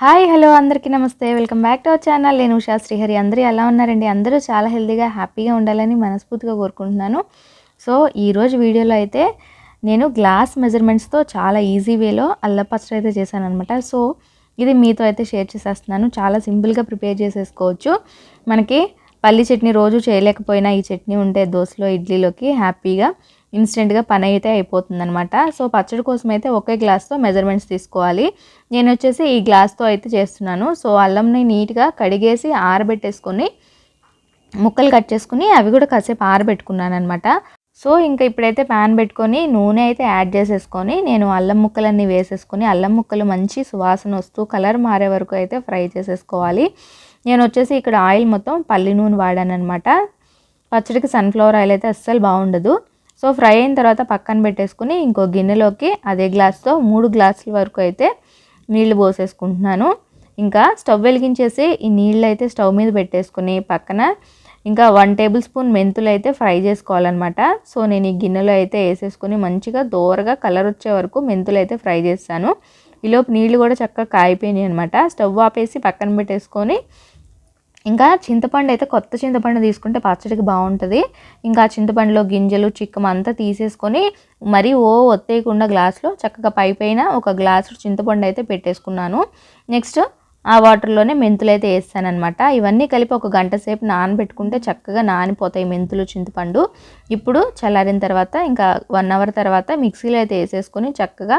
Hi hello అందరికీ నమస్తే. Welcome back to our channel. నేను ఉషా శ్రీహరి. అందరూ ఎలా ఉన్నారండి? అందరూ చాలా హెల్తీగా హ్యాపీగా ఉండాలని మనస్ఫూర్తిగా కోరుకుంటున్నాను. సో ఈరోజు వీడియోలో అయితే నేను గ్లాస్ మెజర్మెంట్స్తో చాలా ఈజీ వేలో అల్లపచ్చడి అయితే చేశాను అనమాట సో ఇది మీతో అయితే షేర్ చేసేస్తున్నాను. చాలా సింపుల్గా ప్రిపేర్ చేసేసుకోవచ్చు. మనకి పల్లి చట్నీ రోజు చేయలేకపోయినా ఈ చట్నీ ఉంటే దోశలో ఇడ్లీలోకి హ్యాపీగా ఇన్స్టెంట్గా పని అయితే అయిపోతుంది అనమాట సో పచ్చడి కోసం అయితే ఒకే గ్లాస్తో మెజర్మెంట్స్ తీసుకోవాలి. నేను వచ్చేసి ఈ గ్లాస్తో అయితే చేస్తున్నాను. సో అల్లంని నీట్గా కడిగేసి ఆరబెట్టేసుకొని ముక్కలు కట్ చేసుకుని అవి కూడా కాసేపు ఆరబెట్టుకున్నాను అనమాట సో ఇంకా ఇప్పుడైతే ప్యాన్ పెట్టుకొని నూనె అయితే యాడ్ చేసేసుకొని నేను అల్లం ముక్కలన్నీ వేసేసుకొని అల్లం ముక్కలు మంచి సువాసన వస్తూ కలర్ మారే వరకు అయితే ఫ్రై చేసేసుకోవాలి. నేను వచ్చేసి ఇక్కడ ఆయిల్ మొత్తం పల్లి నూనె వాడాను అనమాట పచ్చడికి సన్ఫ్లవర్ ఆయిల్ అయితే అస్సలు బాగుండదు. సో ఫ్రై అయిన తర్వాత పక్కన పెట్టేసుకుని ఇంకో గిన్నెలోకి అదే గ్లాస్తో మూడు గ్లాసుల వరకు అయితే నీళ్ళు పోసేసుకుంటున్నాను. ఇంకా స్టవ్ వెలిగించేసి ఈ నీళ్ళు అయితే స్టవ్ మీద పెట్టేసుకుని పక్కన ఇంకా వన్ టేబుల్ స్పూన్ మెంతులు అయితే ఫ్రై చేసుకోవాలన్నమాట. సో నేను ఈ గిన్నెలో అయితే వేసేసుకుని మంచిగా దోరగా కలర్ వచ్చే వరకు మెంతులు అయితే ఫ్రై చేస్తాను. ఈలోపు నీళ్ళు కూడా చక్కగా కాయిపోయినాయి అనమాట స్టవ్ ఆపేసి పక్కన పెట్టేసుకొని ఇంకా చింతపండు అయితే కొత్త చింతపండు తీసుకుంటే పచ్చడికి బాగుంటుంది. ఇంకా చింతపండులో గింజలు చిక్కం అంతా తీసేసుకొని మరీ ఓ ఒత్తేయకుండా గ్లాస్లో చక్కగా పై పైన ఒక గ్లాసు చింతపండు అయితే పెట్టేసుకున్నాను. నెక్స్ట్ ఆ వాటర్లోనే మెంతులు అయితే వేస్తానమాట ఇవన్నీ కలిపి ఒక గంట సేపు నానబెట్టుకుంటే చక్కగా నానిపోతాయి మెంతులు చింతపండు. ఇప్పుడు చల్లారిన తర్వాత ఇంకా వన్ అవర్ తర్వాత మిక్సీలో అయితే వేసేసుకొని చక్కగా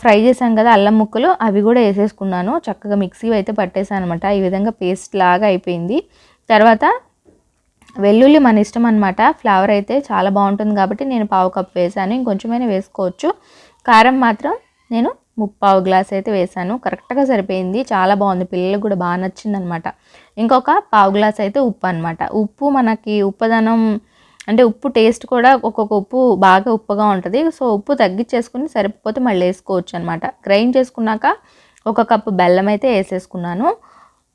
ఫ్రై చేశాం కదా అల్లం ముక్కలు అవి కూడా వేసేసుకున్నాను. చక్కగా మిక్సీ అయితే పట్టేసాను అనమాట ఈ విధంగా పేస్ట్ లాగా అయిపోయింది. తర్వాత వెల్లుల్లి మన ఇష్టం అనమాట ఫ్లేవర్ అయితే చాలా బాగుంటుంది కాబట్టి నేను పావు కప్ వేసాను ఇంకొంచెమైనా వేసుకోవచ్చు. కారం మాత్రం నేను ముప్పావు గ్లాస్ అయితే వేసాను కరెక్ట్గా సరిపోయింది. చాలా బాగుంది. పిల్లలకు కూడా బాగా నచ్చింది అనమాట ఇంకొక పావు గ్లాస్ అయితే ఉప్పు అనమాట ఉప్పు మనకి ఉప్పదనం అంటే ఉప్పు టేస్ట్ కూడా ఒక్కొక్క ఉప్పు బాగా ఉప్పుగా ఉంటుంది. సో ఉప్పు తగ్గించేసుకుని సరిపోతే మళ్ళీ వేసుకోవచ్చు అనమాట గ్రైండ్ చేసుకున్నాక ఒక కప్పు బెల్లం అయితే వేసేసుకున్నాను.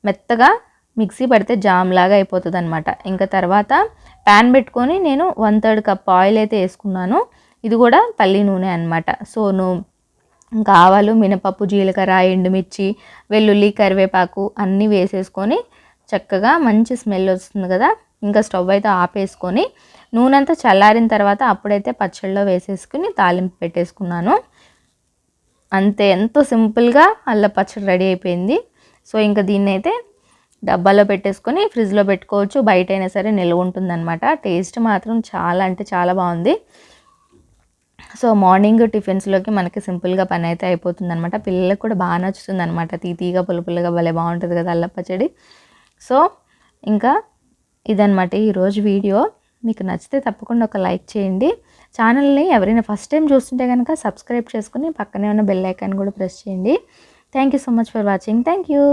మెత్తగా మిక్సీ పడితే జామ్ లాగా అయిపోతుంది అనమాట ఇంకా తర్వాత ప్యాన్ పెట్టుకొని నేను వన్ థర్డ్ కప్ ఆయిల్ అయితే వేసుకున్నాను. ఇది కూడా పల్లి నూనె అనమాట సో నువ్వు ఇంకా ఆవాలు మినపప్పు జీలకర్ర ఎండుమిర్చి వెల్లుల్లి కరివేపాకు అన్నీ వేసేసుకొని చక్కగా మంచి స్మెల్ వస్తుంది కదా. ఇంకా స్టవ్ అయితే ఆపేసుకొని నూనె అంతా చల్లారిన తర్వాత అప్పుడైతే పచ్చళ్ళలో వేసేసుకుని తాలింపు పెట్టేసుకున్నాను. అంతే ఎంతో సింపుల్గా అల్ల పచ్చడి రెడీ అయిపోయింది. సో ఇంకా దీన్ని అయితే డబ్బాలో పెట్టేసుకొని ఫ్రిడ్జ్లో పెట్టుకోవచ్చు బయట అయినా సరే నిల్వ ఉంటుందన్నమాట. టేస్ట్ మాత్రం చాలా అంటే చాలా బాగుంది. సో మార్నింగ్ టిఫిన్స్లోకి మనకి సింపుల్గా పని అయితే అయిపోతుంది అనమాట పిల్లలకు కూడా బాగా నచ్చుతుంది అనమాట తీతీగా పులుపులుగా భలే బాగుంటుంది కదా అల్ల పచ్చడి. సో ఇంకా ఇదనమాట ఈరోజు వీడియో. మీకు నచ్చితే తప్పకుండా ఒక లైక్ చేయండి. ఛానల్ని ఎవరైనా ఫస్ట్ టైం చూస్తుంటే కనుక సబ్స్క్రైబ్ చేసుకుని పక్కనే ఉన్న బెల్ ఐకాన్ కూడా ప్రెస్ చేయండి. Thank you so much for watching. Thank you